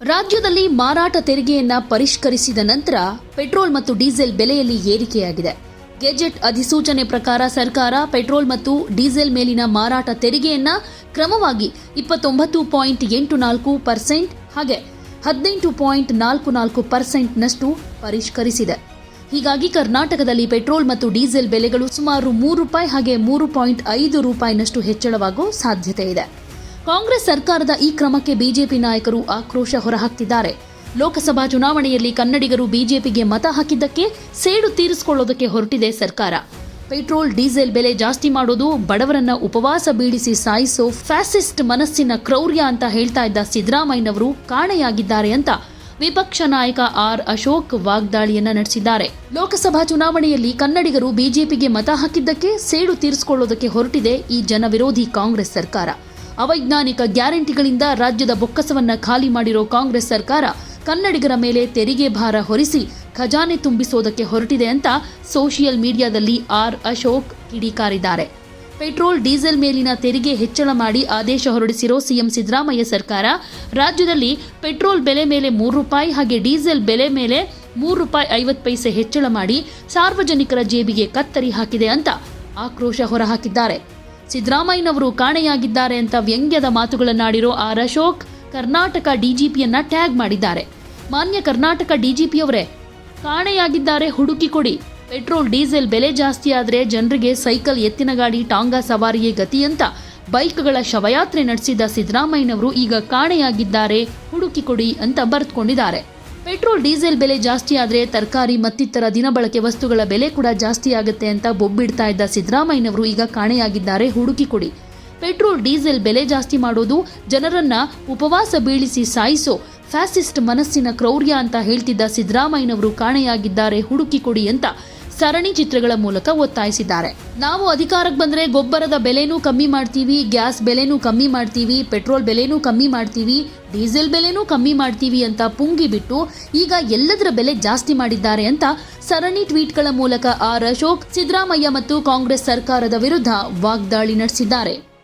ರಾಜ್ಯದಲ್ಲಿ ಮಾರಾಟ ತೆರಿಗೆಯನ್ನ ಪರಿಷ್ಕರಿಸಿದ ನಂತರ ಪೆಟ್ರೋಲ್ ಮತ್ತು ಡೀಸೆಲ್ ಬೆಲೆಯಲ್ಲಿ ಏರಿಕೆಯಾಗಿದೆ. ಗೆಜೆಟ್ ಅಧಿಸೂಚನೆ ಪ್ರಕಾರ ಸರ್ಕಾರ ಪೆಟ್ರೋಲ್ ಮತ್ತು ಡೀಸೆಲ್ ಮೇಲಿನ ಮಾರಾಟ ತೆರಿಗೆಯನ್ನ ಕ್ರಮವಾಗಿ ಇಪ್ಪತ್ತೊಂಬತ್ತು ಪಾಯಿಂಟ್ ಎಂಟು ನಾಲ್ಕು ಪರ್ಸೆಂಟ್ ಹಾಗೆ ಹದಿನೆಂಟು ಪಾಯಿಂಟ್ ನಾಲ್ಕು ನಾಲ್ಕು ಪರ್ಸೆಂಟ್ನಷ್ಟು ಪರಿಷ್ಕರಿಸಿದೆ. ಹೀಗಾಗಿ ಕರ್ನಾಟಕದಲ್ಲಿ ಪೆಟ್ರೋಲ್ ಮತ್ತು ಡೀಸೆಲ್ ಬೆಲೆಗಳು ಸುಮಾರು ಮೂರು ರೂಪಾಯಿ ಹಾಗೆ ಮೂರು ಪಾಯಿಂಟ್ ಐದು ರೂಪಾಯಿನಷ್ಟು ಹೆಚ್ಚಳವಾಗುವ ಸಾಧ್ಯತೆ ಇದೆ. ಕಾಂಗ್ರೆಸ್ ಸರ್ಕಾರದ ಈ ಕ್ರಮಕ್ಕೆ ಬಿಜೆಪಿ ನಾಯಕರು ಆಕ್ರೋಶ ಹೊರಹಾಕ್ತಿದ್ದಾರೆ. ಲೋಕಸಭಾ ಚುನಾವಣೆಯಲ್ಲಿ ಕನ್ನಡಿಗರು ಬಿಜೆಪಿಗೆ ಮತ ಹಾಕಿದ್ದಕ್ಕೆ ಸೇಡು ತೀರಿಸಿಕೊಳ್ಳೋದಕ್ಕೆ ಹೊರಟಿದೆ ಸರ್ಕಾರ. ಪೆಟ್ರೋಲ್, ಡೀಸೆಲ್ ಬೆಲೆ ಜಾಸ್ತಿ ಮಾಡೋದು ಬಡವರನ್ನ ಉಪವಾಸ ಬೀಳಿಸಿ ಸಾಯಿಸೋ ಫ್ಯಾಸಿಸ್ಟ್ ಮನಸ್ಸಿನ ಕ್ರೌರ್ಯ ಅಂತ ಹೇಳ್ತಾ ಇದ್ದ ಸಿದ್ದರಾಮಯ್ಯನವರು ಕಾಣೆಯಾಗಿದ್ದಾರೆ ಅಂತ ವಿಪಕ್ಷ ನಾಯಕ ಆರ್ ಅಶೋಕ್ ವಾಗ್ದಾಳಿಯನ್ನ ನಡೆಸಿದ್ದಾರೆ. ಲೋಕಸಭಾ ಚುನಾವಣೆಯಲ್ಲಿ ಕನ್ನಡಿಗರು ಬಿಜೆಪಿಗೆ ಮತ ಹಾಕಿದ್ದಕ್ಕೆ ಸೇಡು ತೀರಿಸಿಕೊಳ್ಳೋದಕ್ಕೆ ಹೊರಟಿದೆ ಈ ಜನವಿರೋಧಿ ಕಾಂಗ್ರೆಸ್ ಸರ್ಕಾರ. ಅವೈಜ್ಞಾನಿಕ ಗ್ಯಾರಂಟಿಗಳಿಂದ ರಾಜ್ಯದ ಬೊಕ್ಕಸವನ್ನ ಖಾಲಿ ಮಾಡಿರೋ ಕಾಂಗ್ರೆಸ್ ಸರ್ಕಾರ ಕನ್ನಡಿಗರ ಮೇಲೆ ತೆರಿಗೆ ಭಾರ ಹೊರಿಸಿ ಖಜಾನೆ ತುಂಬಿಸೋದಕ್ಕೆ ಹೊರಟಿದೆ ಅಂತ ಸೋಷಿಯಲ್ ಮೀಡಿಯಾದಲ್ಲಿ ಆರ್ ಅಶೋಕ್ ಕಿಡಿಕಾರಿದ್ದಾರೆ. ಪೆಟ್ರೋಲ್, ಡೀಸೆಲ್ ಮೇಲಿನ ತೆರಿಗೆ ಹೆಚ್ಚಳ ಮಾಡಿ ಆದೇಶ ಹೊರಡಿಸಿರೋ ಸಿಎಂ ಸಿದ್ದರಾಮಯ್ಯ ಸರ್ಕಾರ, ರಾಜ್ಯದಲ್ಲಿ ಪೆಟ್ರೋಲ್ ಬೆಲೆ ಮೇಲೆ ಮೂರು ರೂಪಾಯಿ ಹಾಗೆ ಡೀಸೆಲ್ ಬೆಲೆ ಮೇಲೆ ಮೂರು ರೂಪಾಯಿ ಐವತ್ತು ಪೈಸೆ ಹೆಚ್ಚಳ ಮಾಡಿ ಸಾರ್ವಜನಿಕರ ಜೇಬಿಗೆ ಕತ್ತರಿ ಹಾಕಿದೆ ಅಂತ ಆಕ್ರೋಶ ಹೊರಹಾಕಿದ್ದಾರೆ. ಸಿದ್ದರಾಮಯ್ಯನವರು ಕಾಣೆಯಾಗಿದ್ದಾರೆ ಅಂತ ವ್ಯಂಗ್ಯದ ಮಾತುಗಳನ್ನಾಡಿರೋ ಆರ್ ಅಶೋಕ್ ಕರ್ನಾಟಕ ಡಿಜಿಪಿಯನ್ನ ಟ್ಯಾಗ್ ಮಾಡಿದ್ದಾರೆ. ಮಾನ್ಯ ಕರ್ನಾಟಕ ಡಿಜಿಪಿಯವರೇ, ಕಾಣೆಯಾಗಿದ್ದಾರೆ, ಹುಡುಕಿ ಕೊಡಿ. ಪೆಟ್ರೋಲ್, ಡೀಸೆಲ್ ಬೆಲೆ ಜಾಸ್ತಿ ಆದರೆ ಜನರಿಗೆ ಸೈಕಲ್, ಎತ್ತಿನ ಗಾಡಿ, ಟಾಂಗಾ ಸವಾರಿಯೇ ಗತಿ ಅಂತ ಬೈಕ್ಗಳ ಶವಯಾತ್ರೆ ನಡೆಸಿದ ಸಿದ್ದರಾಮಯ್ಯನವರು ಈಗ ಕಾಣೆಯಾಗಿದ್ದಾರೆ, ಹುಡುಕಿ ಕೊಡಿ ಅಂತ ಬರೆದುಕೊಂಡಿದ್ದಾರೆ. ಪೆಟ್ರೋಲ್, ಡೀಸೆಲ್ ಬೆಲೆ ಜಾಸ್ತಿ ಆದರೆ ತರಕಾರಿ ಮತ್ತಿತರ ದಿನಬಳಕೆ ವಸ್ತುಗಳ ಬೆಲೆ ಕೂಡ ಜಾಸ್ತಿ ಆಗುತ್ತೆ ಅಂತ ಬೊಬ್ಬಿಡ್ತಾ ಇದ್ದ ಸಿದ್ದರಾಮಯ್ಯನವರು ಈಗ ಕಾಣೆಯಾಗಿದ್ದಾರೆ, ಹುಡುಕಿ ಕೊಡಿ. ಪೆಟ್ರೋಲ್, ಡೀಸೆಲ್ ಬೆಲೆ ಜಾಸ್ತಿ ಮಾಡೋದು ಜನರನ್ನ ಉಪವಾಸ ಬೀಳಿಸಿ ಸಾಯಿಸೋ ಫ್ಯಾಸಿಸ್ಟ್ ಮನಸ್ಸಿನ ಕ್ರೌರ್ಯ ಅಂತ ಹೇಳ್ತಿದ್ದ ಸಿದ್ದರಾಮಯ್ಯನವರು ಕಾಣೆಯಾಗಿದ್ದಾರೆ, ಹುಡುಕಿ ಕೊಡಿ ಅಂತ. ಸರಣಿ ಚಿತ್ರಗಳ ಮೂಲಕ ಒತ್ತಾಯಿಸಿದ್ದಾರೆ. ನಾವು ಅಧಿಕಾರಕ್ಕೆ ಬಂದ್ರೆ ಗೊಬ್ಬರದ ಬೆಲೆನೂ ಕಮ್ಮಿ ಮಾಡ್ತೀವಿ, ಗ್ಯಾಸ್ ಬೆಲೆನೂ ಕಮ್ಮಿ ಮಾಡ್ತೀವಿ, ಪೆಟ್ರೋಲ್ ಬೆಲೆನೂ ಕಮ್ಮಿ ಮಾಡ್ತೀವಿ, ಡೀಸೆಲ್ ಬೆಲೆನೂ ಕಮ್ಮಿ ಮಾಡ್ತೀವಿ ಅಂತ ಪುಂಗಿ ಬಿಟ್ಟು ಈಗ ಎಲ್ಲದರ ಬೆಲೆ ಜಾಸ್ತಿ ಮಾಡಿದ್ದಾರೆ ಅಂತ ಸರಣಿ ಟ್ವೀಟ್ಗಳ ಮೂಲಕ ಆರ್ ಅಶೋಕ್, ಸಿದ್ದರಾಮಯ್ಯ ಮತ್ತು ಕಾಂಗ್ರೆಸ್ ಸರ್ಕಾರದ ವಿರುದ್ಧ ವಾಗ್ದಾಳಿ ನಡೆಸಿದ್ದಾರೆ.